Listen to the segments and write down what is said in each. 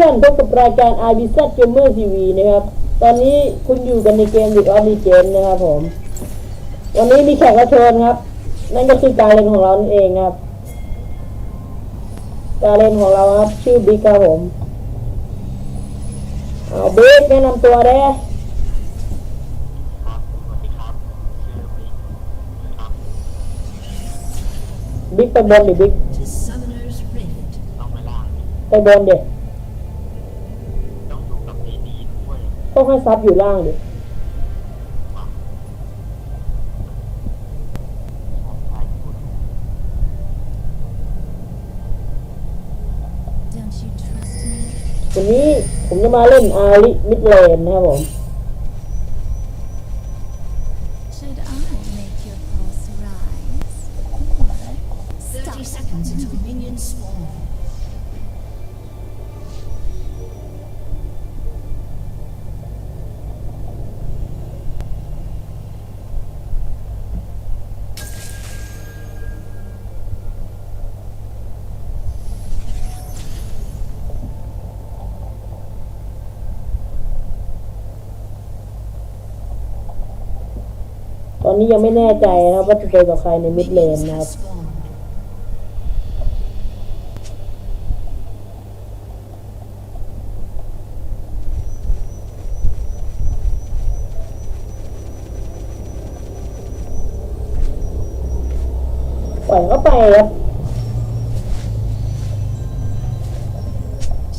วัสดีครับทุกท่านพบกับรายการ i b z Gamer TV นะครับ ตอนนี้คุณอยู่กันในเกม League of Legends นะครับผม วันนี้มีแขกรับเชิญครับ นั่นก็คือการเล่นของเรานั่นเองครับ การเล่นของเราครับ ชื่อบิ๊กครับผมเอาบิ๊กแนะนำตัวได้ครับสวัสดีครับชื่อบิ๊กครับบิ๊กไปบนดิบิ๊ก to Summoner's Rift. ต้องไปล่างดิไปบนเด็ก ต้องให้ซับอยู่ล่างดิใช่ใช่คุณ Don't you trust me? วันนี้ผมจะมาเล่นอาริมิดเลนนะครับผม นนี้ยังไม่แน่ใจนะครับว่าจะเจอกับใครในมิดเลน Minions นะครับ have spawned. ปล่อยเข้าไปครับ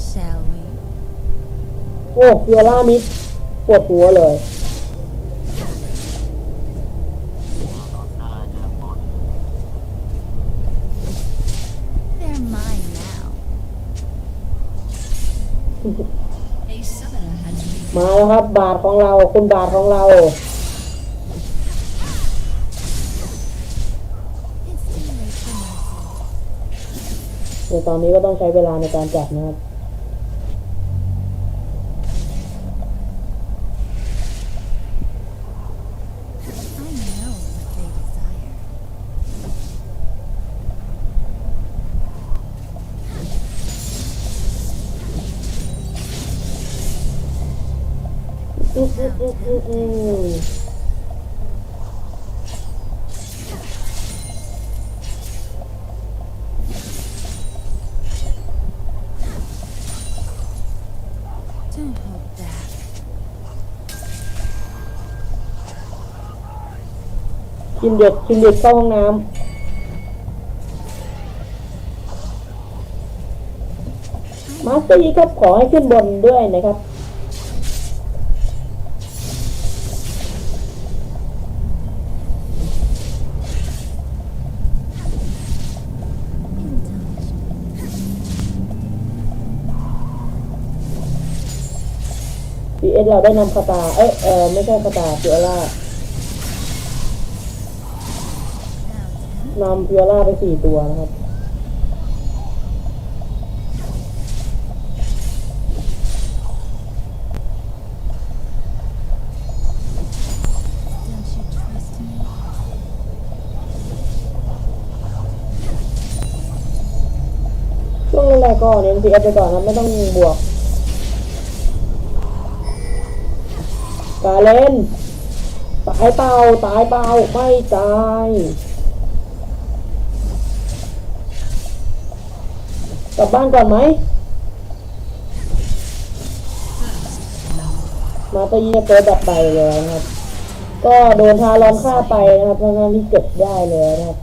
Shall we? โอ้เฟียร่ามิดปวดหัวเลย มาแล้วครับ บาทของเราคุณบาทของเราในตอนนี้ก็ต้องใช้เวลาในการจับนะครับ อื้ออื้ออื้ออื้ออื้อ Don't hold back. ชิมเด็ดชิมเด็ดเข้าห้องน้ำมาสเตอร์ยีครับขอให้ขึ้นบนด้วยนะครับ สเราได้นำคาตา เอ้ยเออไม่ใช่คาตาเฟียร่านำเฟียร่าไปสี่ตัวนะครับช่วงแรกๆก็เน้นพีเอสไปก่อนนะไม่ต้องบวก กาเล่น ตายเปล่าตายเปล่าไม่ตายกลับบ้านก่อนไหม มาตะยีเปิดดับไปเลยนะครับ ก็โดนทารอนฆ่าไปนะครับเพราะงั้นที่เก็บได้เลยนะครับ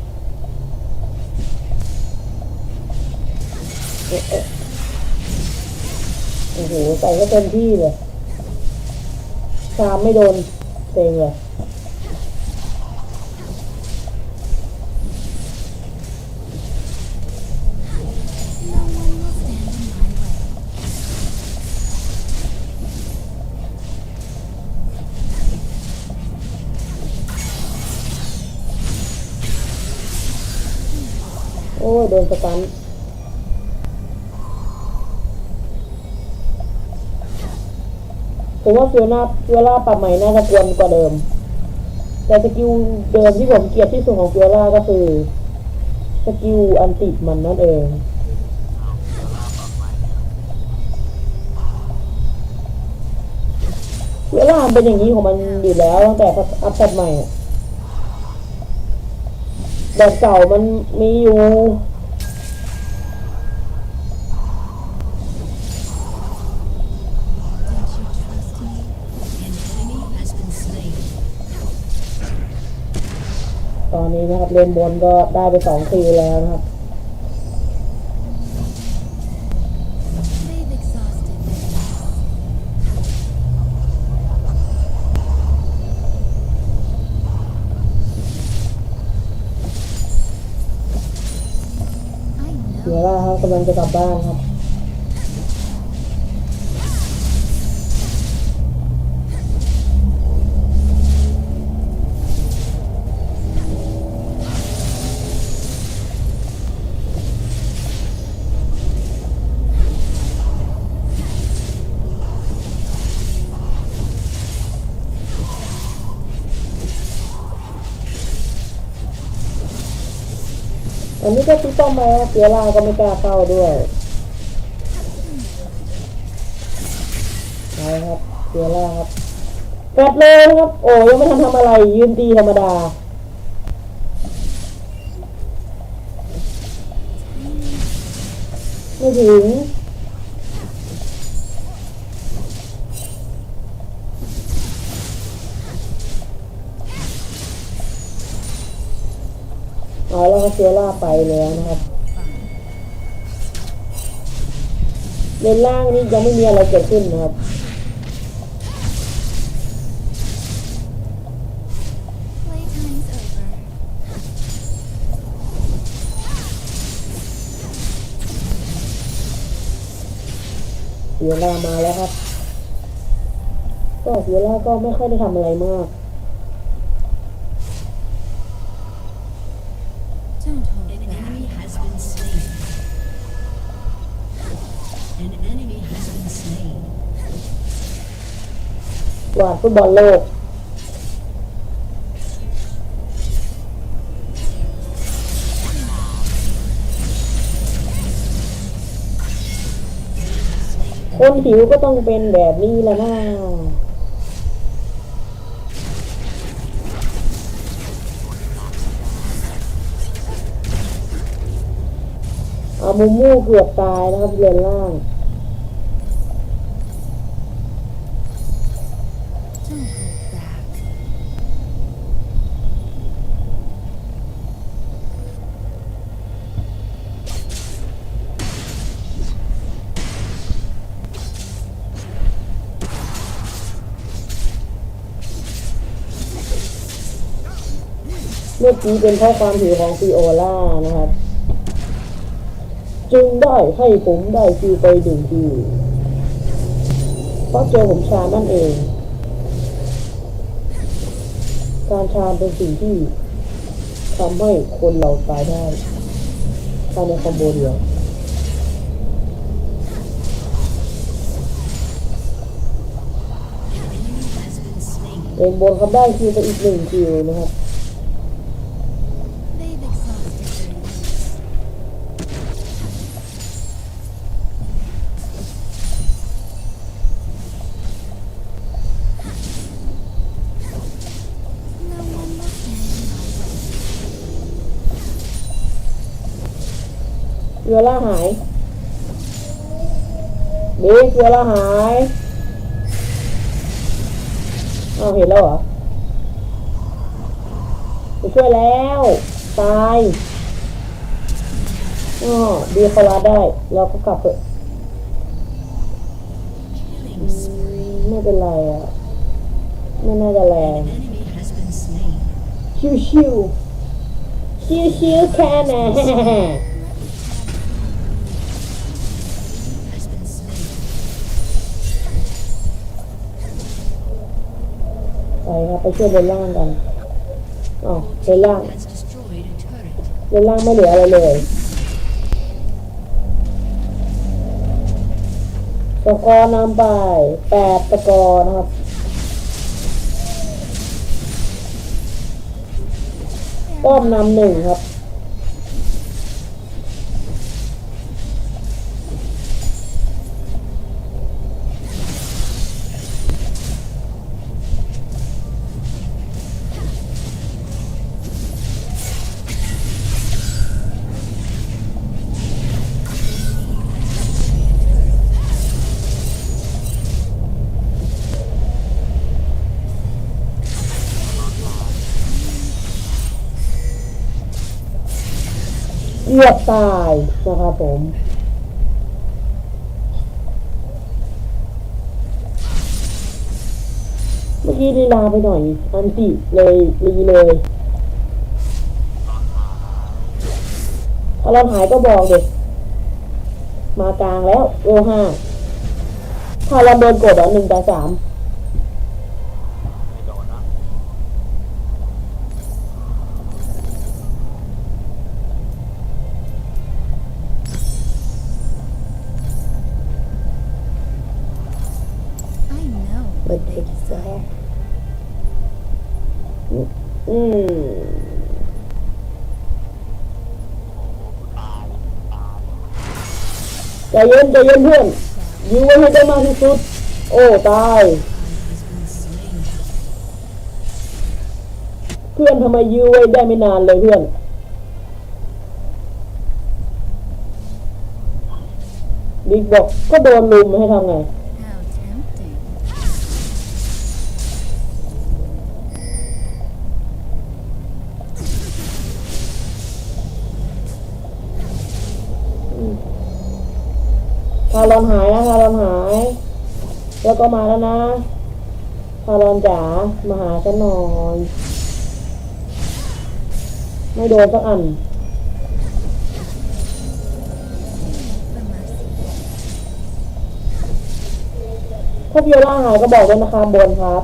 โอ้โหใส่ก็เต็มที่เลย ตามไม่โดนเซงเลยโอ้โดนสตัน ผมว่าเฟียร่าเฟียร่าปรับใหม่น่าจะกวนกว่าเดิม แต่สกิลเดิมที่ผมเกลียดที่สุดของเฟียร่าก็คือสกิลอันติดมันนั่นเองเวลาเป็นอย่างนี้ของมันอยู่แล้วตั้งแต่อัพเดตใหม่แบบเก่ามันมีอยู่ อนนี้นะครับ เลนบนก็ได้ไปสองคิวแล้วนะครับ They've exhausted their use. I เดี๋ยว know ล่าครับกำลังจะกลับบ้านครับ อันนี้ก็ที่ต้อมาเสียล่าก็ไม่กล้าเข้าด้วยใช่ครับเสียล่าครับกลับเลยครับ โอ้ยังไม่ทันทำอะไร ยืนตีธรรมดาไม่ถึง เอาแล้วก็เสียล่าไปแล้วนะครับเลนล่างนี่ยังไม่มีอะไรเกิดขึ้นนะครับเสียล่ามาแล้วครับ ก็เสียล่าก็ไม่ค่อยได้ทำอะไรมาก Don't hold An back. enemy has been slain. An enemy has been slain. กวาดฟุตบอลโลก คนหิวก็ต้องเป็นแบบนี้แหละนะ มูมูเกือบตายนะครับเรือนล่างเมื่อกี้เป็นเพราะความหิวของซีโอล่านะครับ จึงได้ให้ผมได้คิวไปดึงคิวเพราะเจอผมชานั่นเอง การชาเป็นสิ่งที่ทำให้คนเราตายได้ภายในคอมโบเดียวเองบนเขาได้คิวไปอีกหนึ่งคิวนะครับ เรือล่าหายเบสเรือล่าหายอ้าเห็นแล้วเหรอไปช่วยแล้ว ตายอ๋อดีเขาลาได้ เราก็กลับเถอะไม่เป็นไรอะ ไม่น่าจะแรงชิวชิวชิวชิวๆแค่ไหน ไปครับไปช่วยบนล่างกันอ๋อเดินล่าง Has destroyed a turret. เดินล่างไม่เหลืออะไรเลยตะกอร์นำไปแปดตะกอร์นะครับป้อมนำหนึ่งครับ กือบตายนะครับผมเมื่อกี้ลีลาไปหน่อย อันติเลยรีเลยถ้าเราหายก็บอกเด็กมากลางแล้วเอห้าถ้าเราโดนกดอะหนึ่งต่อสาม ใจเย็นใจเย็นเพื่อนยื้อไว้ให้ได้มากที่สุด โอ้ตาย เพื่อนทำไมยื้อไว้ได้ไม่นานเลยเพื่อนบิ๊กบอกก็โดนลุมให้ทำไง ก็มาแล้วนะพารอนจ๋ามาหาฉันหน่อย ไม่โดนสักอันถ้าเพียร่าหายก็บอกด้วยนะคะบนครับ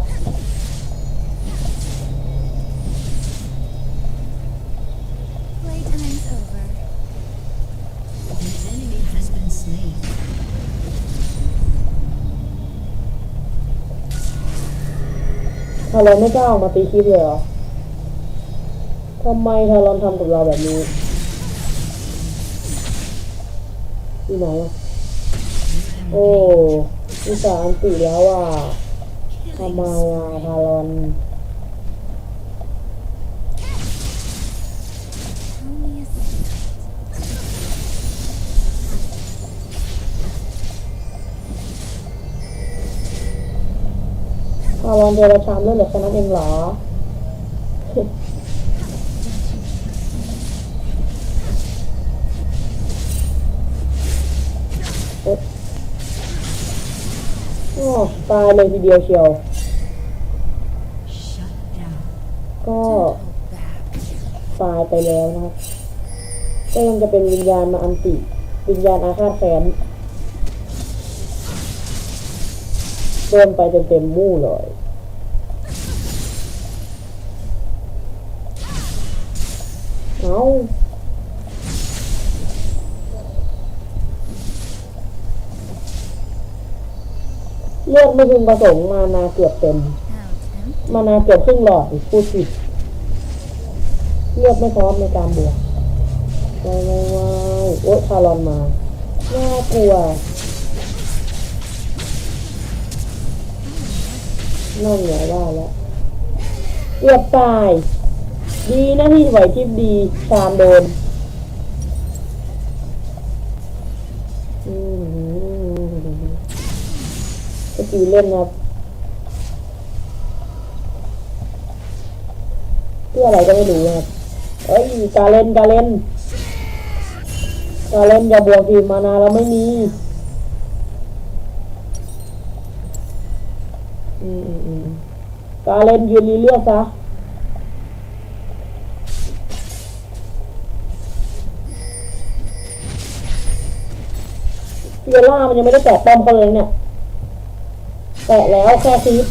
ทารอนไม่กล้าออกมาตีคลิปเลยเหรอทำไมทารอนทำกับเราแบบนี้ที่ไหนโอ้นี่สาอันติแล้วอะทำไมอะทารอน ทารอนเจรชามเรื่องเหลือแค่นั้นเองเหรออ๊ะโอ้ตายเลยทีเดียวเชียว ก็ตายไปแล้วนะครับ ก็ยังจะเป็นวิญญาณมาอันติ วิญญาณอาฆาตแค้น โดนไปเต็มๆมู่เลยเอาเลือดไม่พึงประสงค์มานาเกือบเต็ม มานาเกือบครึ่งหลอดพูดผิดเลือดไม่พร้อมในการบวกวายวาวโอ๊ยคารอนมา น่ากลัว นั่นไงว่าแล้วเกือบตาย ดีนะที่ไหวทิพดีชามโดนอืมก็ตีเล่นนะครับเพื่ออะไรก็ไม่รู้นะครับเอ้ยกาเล่นกาเล่นกาเล่นอย่าบวกทีมมานาแล้วไม่มี อืมอืมอืมกาเล่นยืนรีเลือกซะเพียร่ามันยังไม่ได้แตะป้อมเขาเลยเนี่ย แตะแล้วแค่ซีฟ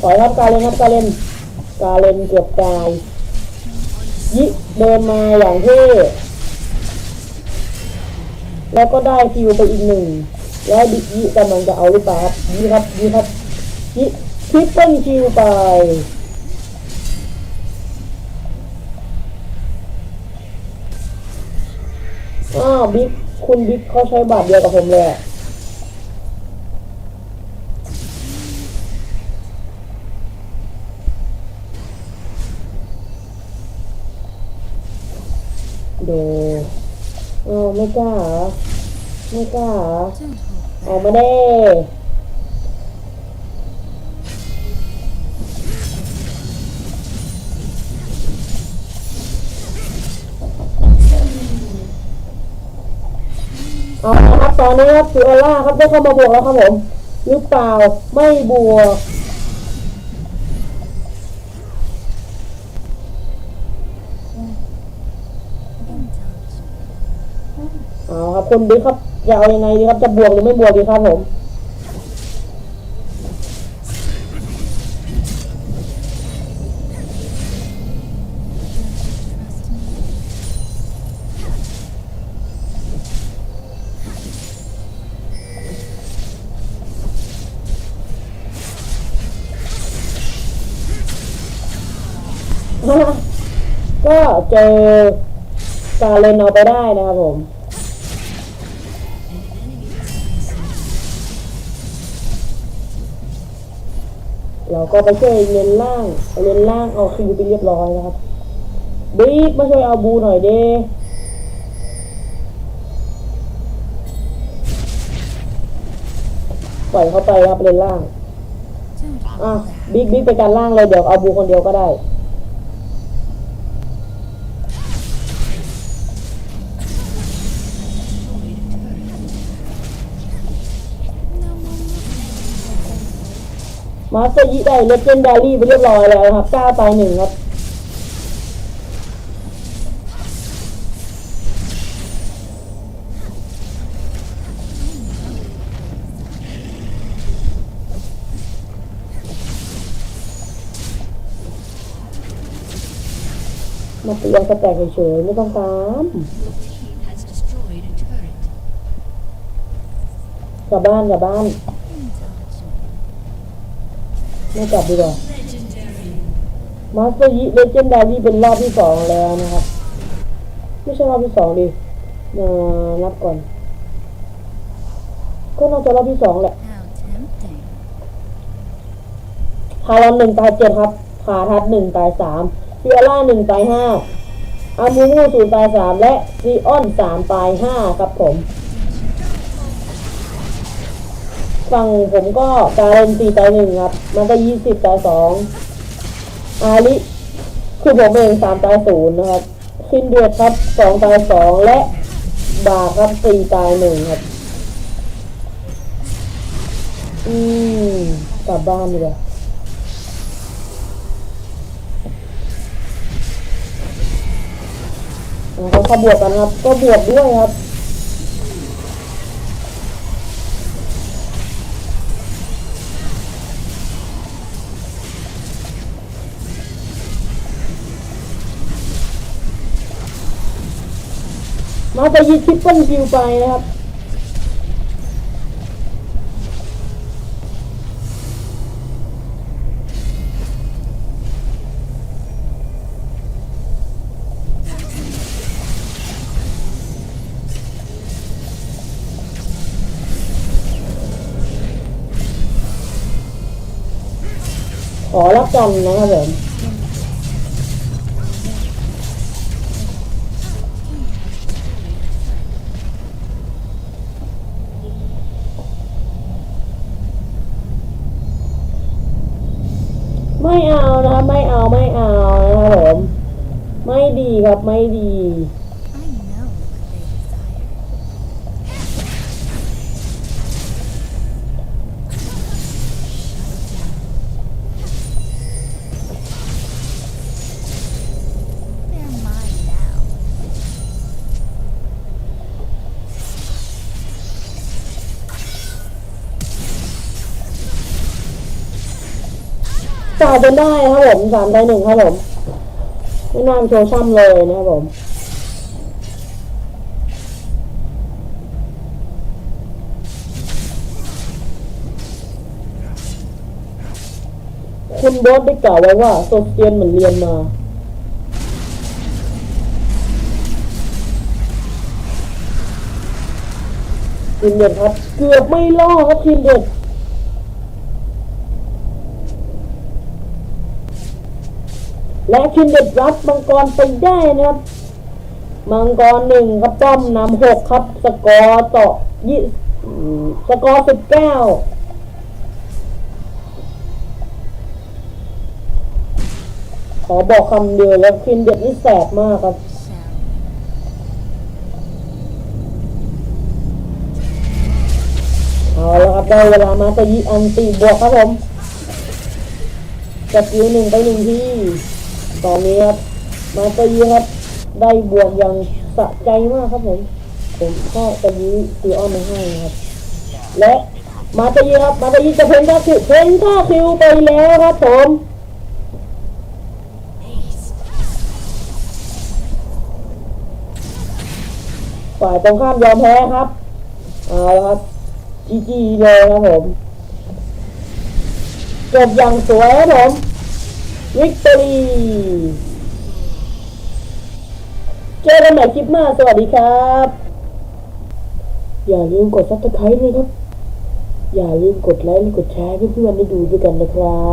ถอยครับกาเลนครับกาเลนกาเลนเกือบตาย ยิเดินมาอย่างเท่แล้วก็ได้คิวไปอีกหนึ่ง แล้วดิยิกำลังจะเอาหรือเปล่าครับยิครับยิครับ ยิทริปเปิลคิวไปอ้าวบิ๊กคุณบิ๊กเขาใช้บาทเดียวกับผมเลยอะดูอ้าวไม่กล้าเหรอไม่กล้าเหรอ Don't hold ออกมาเด้ ตอนนี้ครับฟิโอล่าครับได้เข้ามาบวกแล้วครับผมหรือเปล่าไม่บวกเอาครับคนดีครับจะเอายังไงดีครับจะบวกหรือไม่บวกดีครับผม ก็เจอการเล่นเอาไปได้นะครับผม เราก็ไปช่วยเลนล่างเลนล่างเอาคิวไปเรียบร้อยนะครับบิ๊กมาช่วยเอาบูหน่อยเด้ปล่อยเขาไปครับเลนล่างอะบิ๊กบิ๊กไปการล่างเลยเดี๋ยวเอาบูคนเดียวก็ได้ มาสเตอร์ยิได้เลเจนดารี่ไปเรียบร้อยแล้วนะครับเก้าตายหนึ่งครับมาเตียงสแต็กเฉยๆไม่ต้องตาม Your team has destroyed a turret. กลับบ้านกลับบ้าน ไม่กลับดีกว่ามาสเตอร์ยิเลเจนดารี่เป็นรอบที่สองแล้วนะครับ ไม่ใช่รอบที่สองดิเอ่อนับก่อน ก็น่าจะรอบที่สองแหละ How tempting. คารอนหนึ่งตายเจ็ดครับคาทัดหนึ่งตายสามฟิอล่าหนึ่งตายห้าอามูมูศูนย์ตายสามและซีออนสามตายห้าครับผม ฝั่งผมก็การันตีตายหนึ่งครับ มันก็ยี่สิบตายสองอาลิคือผมเองสามตายศูนย์นะครับซินเดือดครับสองตายสองและบาครับสี่ตายหนึ่งครับ อืมกลับบ้านดีกว่าเขาเขาบวกกันครับ ก็บวกด้วยครับ มาจะยิงทิปเปิลคิวไปนะครับขอรับกันะครับผม ไม่ดี จ่ายจนได้ครับผมสามได้หนึ่งครับผม ไม่น่าโชว์ช่ำเลยนะครับผมคุณบอสได้กล่าวไว้ว่าโซเซียนเหมือนเรียนมา ทีมเด็ดครับ เกือบไม่ล่อครับทีมเด็ด และทีมเด็ดรับมังกรไปได้นะครับ มังกรหนึ่งครับป้อมนำหกครับ สกอร์ต่อยี่สกอร์สิบเก้าขอบอกคำเดียวแล้วทีมเด็ดนี่แสบมากครับ Shall we? ครับได้เวลามาตะยีอันตีบวกครับผมจับยิวหนึ่งไปหนึ่งที่ ตอนนี้ครับมาตะยีครับได้บวกอย่างสะใจมากครับผม ผมก็ตะยีตีออนมาให้ครับ และมาตะยีครับมาตะยีจะเพ้นท่าคิวเพ้นท่าคิวไปแล้วครับผมฝ่ายตรงข้ามยอมแพ้ครับเอาละครับจีจีเลยครับผมจบอย่างสวยครับผม วิกตอรีเจอกันใหม่คลิปหน้าสวัสดีครับ อย่าลืมกดซับสไครต์ด้วยครับ อย่าลืมกดไลค์และกดแชร์ให้เพื่อนๆได้ดูด้วยกันนะครับ